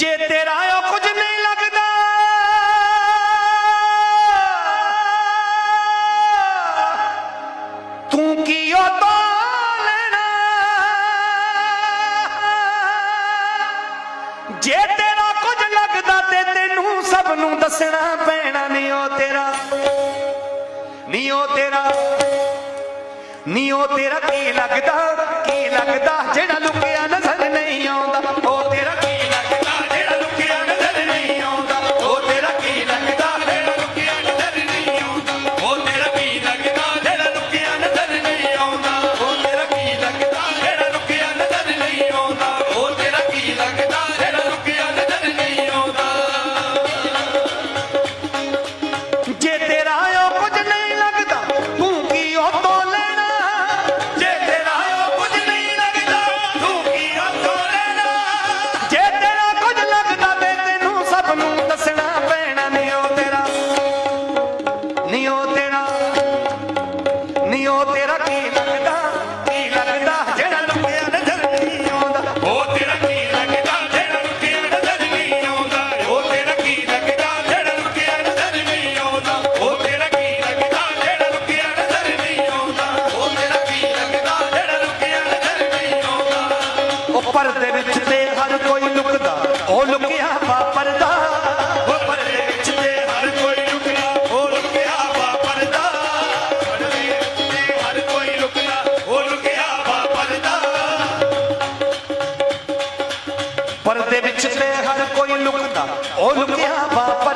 ਜੇ ਤੇਰਾ ਉਹ ਕੁਝ ਨਹੀਂ ਲੱਗਦਾ। ਤੂੰ ਕੀ ਉਹ ਲੈਣਾ? ਜੇ ਤੇਰਾ ਕੁਝ ਲੱਗਦਾ ਤੇ ਤੈਨੂੰ ਸਭ ਨੂੰ ਦੱਸਣਾ ਪੈਣਾ ਨਹੀਂ ਉਹ ਤੇਰਾ ਨਹੀਂ ਉਹ ਤੇਰਾ ਨਹੀਂ ਉਹ ਤੇਰਾ ਕੀ ਲੱਗਦਾ ਕੀ ਲੱਗਦਾ ਜਿਹੜਾ ਲੁਕੇ te Oh, look at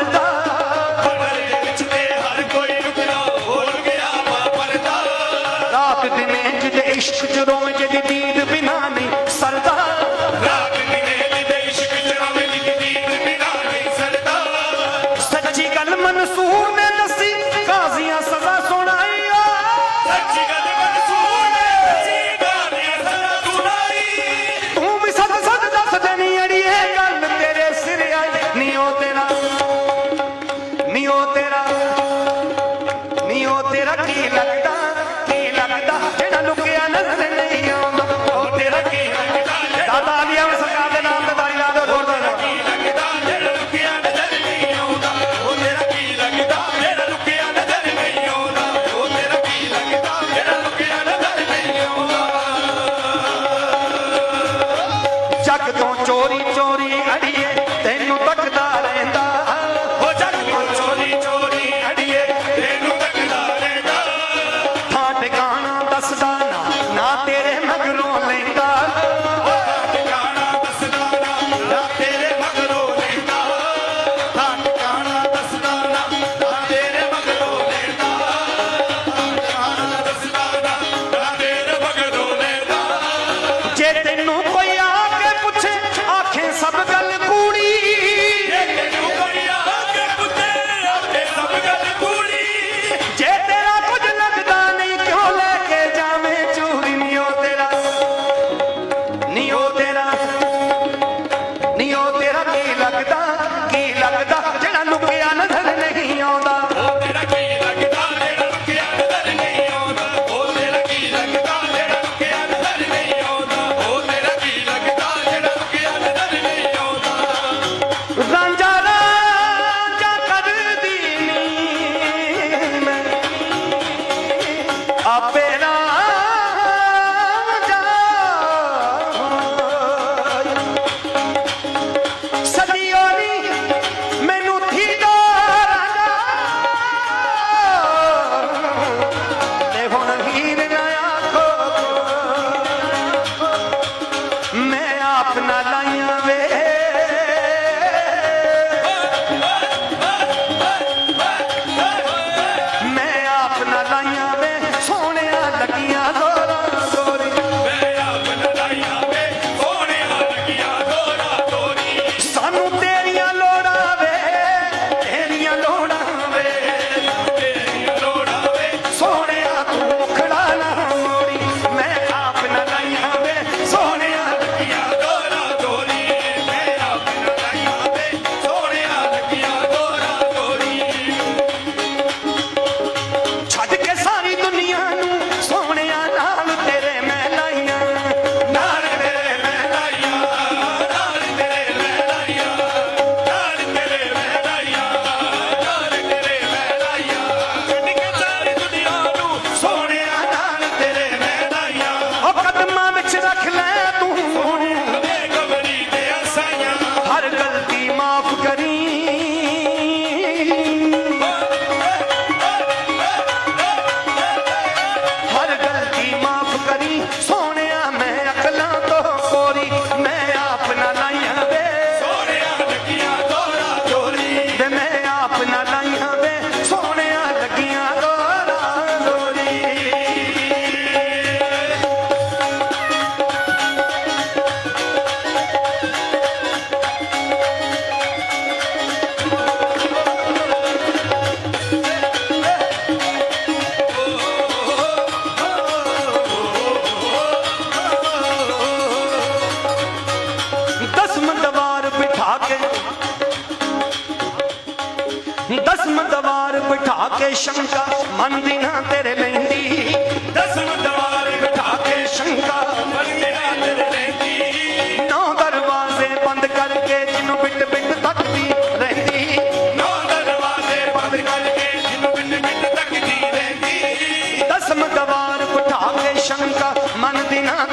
verdad. দুনিয়া ਦਸਮ ਦਵਾਰ ਬਿਠਾ ਕੇ ਸ਼ੰਕਾ ਮਨ ਦੀ ਨਾ ਤੇਰੇ ਲੈਂਦੀ ਦਸਮ ਦਵਾਰ ਬਿਠਾ ਕੇ ਨੌ ਦਰਵਾਜ਼ੇ ਬੰਦ ਕਰਕੇ ਜਿਨੂੰ ਬਿਟ ਬਿਟ ਤੱਕਦੀ ਰਹਿੰਦੀ। ਨੌ ਦਰਵਾਜ਼ੇ ਬੰਦ ਕਰਕੇ ਰਹਿੰਦੀ। ਦਸਮ ਦਵਾਰ ਬਿਠਾ ਕੇ ਸ਼ੰਕਾ ਮਨ ਦੀ ਨਾ